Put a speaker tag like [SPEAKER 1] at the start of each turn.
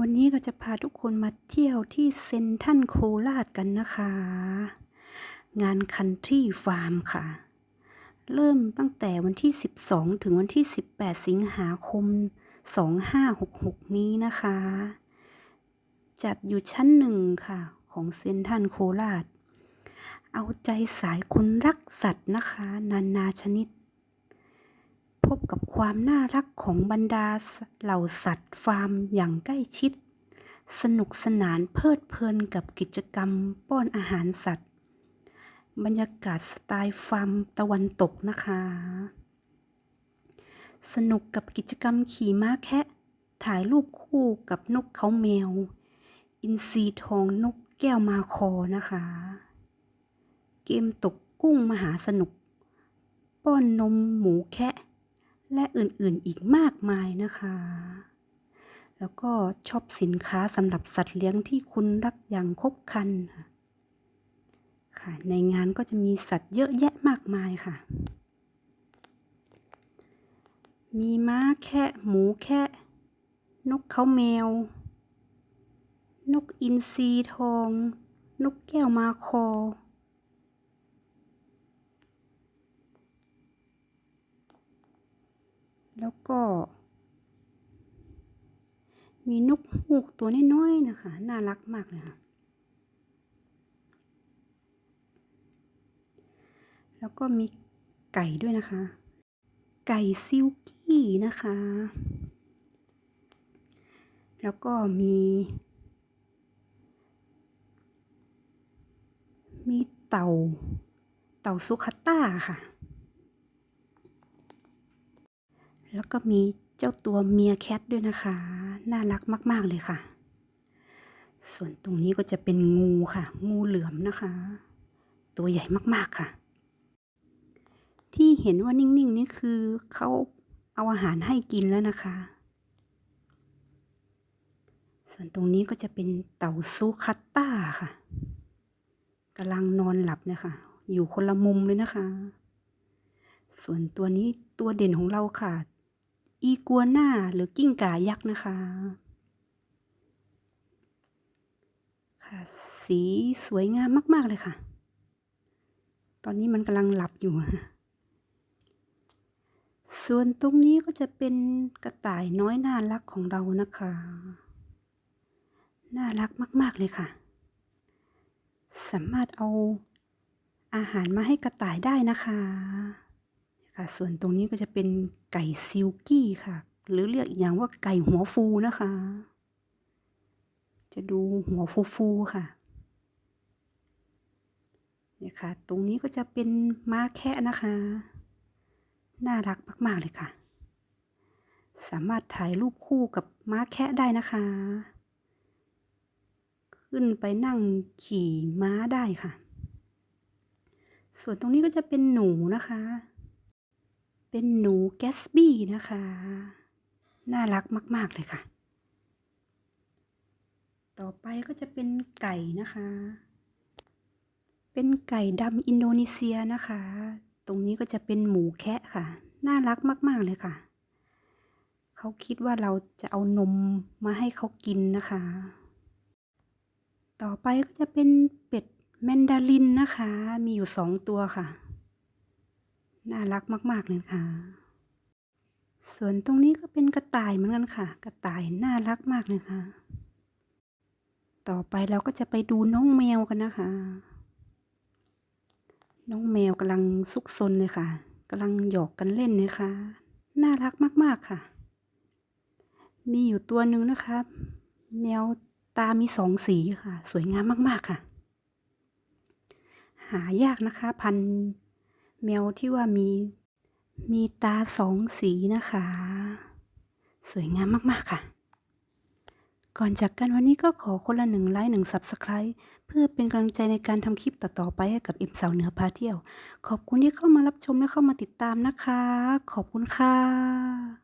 [SPEAKER 1] วันนี้เราจะพาทุกคนมาเที่ยวที่เซนทันโคราชกันนะคะ งานคันทรีฟาร์มค่ะ เริ่มตั้งแต่วันที่ 12 ถึงวันที่ 18 สิงหาคม 2566 นี้นะคะ จัดอยู่ชั้นหนึ่งค่ะ ของเซนทันโคราช เอาใจสายคนรักสัตว์นะคะ นานาชนิด พบกับ ความน่ารักของบรรดาเหล่าสัตว์ฟาร์มอย่างใกล้ชิด สนุกสนานเพลิดเพลินกับกิจกรรมป้อนอาหารสัตว์ บรรยากาศสไตล์ฟาร์มตะวันตกนะคะ สนุกกับกิจกรรมขี่ม้าแคะถ่ายรูปคู่กับนกเขาแมว อินทรีทองนกแก้วมาคอนะคะ เกมตกกุ้งมหาสนุก ป้อนนมหมูแคะ และอื่นๆอีกมากมายนะคะ แล้วก็ชอบสินค้าสำหรับสัตว์เลี้ยงที่คุณรักอย่างครบครันค่ะค่ะในงานก็จะมีสัตว์เยอะแยะมากมายค่ะ มีม้าแคะหมูแคะนกเขาแมว นกอินทรีทอง นกแก้วมาคอ แล้วก็ มีนกฮูกตัวน้อยๆนะคะ น่ารักมากเลยค่ะ แล้วก็มีไก่ด้วยนะคะ ไก่ซิลกี้นะคะ แล้วก็มี มีเต่า เต่าสุขต้าค่ะ แล้วก็มีเจ้าตัวเมียแคทด้วยนะคะ น่ารักมาก ๆ เลยค่ะ ส่วนตรงนี้ก็จะเป็นงูค่ะ งูเหลือมนะคะ ตัวใหญ่มากๆค่ะ ที่เห็นว่านิ่ง ๆ นี่คือเขาเอาอาหารให้กินแล้วนะคะ ส่วนตรงนี้ก็จะเป็นเต่าซูคัตต้าค่ะกำลังนอนหลับนะคะ อยู่คนละมุมเลยนะคะ ส่วนตัวนี้ตัวเด่นของเราค่ะ อีกัวน่าหรือกิ้งก่ายักษ์นะคะค่ะสีสวยงามมาก ๆ เลยค่ะ ตอนนี้มันกำลังหลับอยู่ ส่วนตรงนี้ก็จะเป็นกระต่ายน้อยน่ารักของเรานะคะ น่ารักมาก ๆ เลยค่ะ สามารถเอาอาหารมาให้กระต่ายได้นะคะ ค่ะ ส่วนตรงนี้ก็จะเป็นไก่ซิลกี้ค่ะ หรือเรียกอีกอย่างว่าไก่หัวฟูนะคะ จะดูหัวฟูฟูค่ะนี่ค่ะ ตรงนี้ก็จะเป็นม้าแคะนะคะ น่ารักมาก ๆ เลยค่ะ สามารถถ่ายรูปคู่กับม้าแคะได้นะคะ ขึ้นไปนั่งขี่ม้าได้ค่ะ ส่วนตรงนี้ก็จะเป็นหนูนะคะ เป็นหนูแกสบี้นะคะ น่ารักมาก ๆ เลยค่ะ ต่อไปก็จะเป็นไก่นะคะ เป็นไก่ดำอินโดนีเซียนะคะ ตรงนี้ก็จะเป็นหมูแคะค่ะ น่ารักมาก ๆ เลยค่ะ เขาคิดว่าเราจะเอานมมาให้เขากินนะคะ ต่อไปก็จะเป็นเป็ดแมนดารินนะคะ มีอยู่สองตัวค่ะ น่ารักมาก ๆ เลยค่ะ ส่วนตรงนี้ก็เป็นกระต่ายเหมือนกันค่ะ กระต่ายน่ารักมากเลยค่ะ ต่อไปเราก็จะไปดูน้องแมวกันนะคะ น้องแมวกำลังซุกซนเลยค่ะกำลังหยอกกันเล่นเลยค่ะ น่ารักมาก ๆค่ะ มีอยู่ตัวหนึ่งนะคะ แมวตามีสองสีค่ะ สวยงามมาก ๆ ค่ะ หายากนะคะ พันธุ์ แมวที่ว่ามี มีตาสองสีนะคะ สวยงามมากๆค่ะ ก่อนจากกันวันนี้ก็ขอคนละหนึ่งไลค์หนึ่งซับสไคร b ์เพื่อเป็นกำลังใจในการทำคลิปต่อๆไปให้กับเอ็มสาวเหนือพาเที่ยว ขอบคุณที่เข้ามารับชมและเข้ามาติดตามนะคะ ขอบคุณค่ะ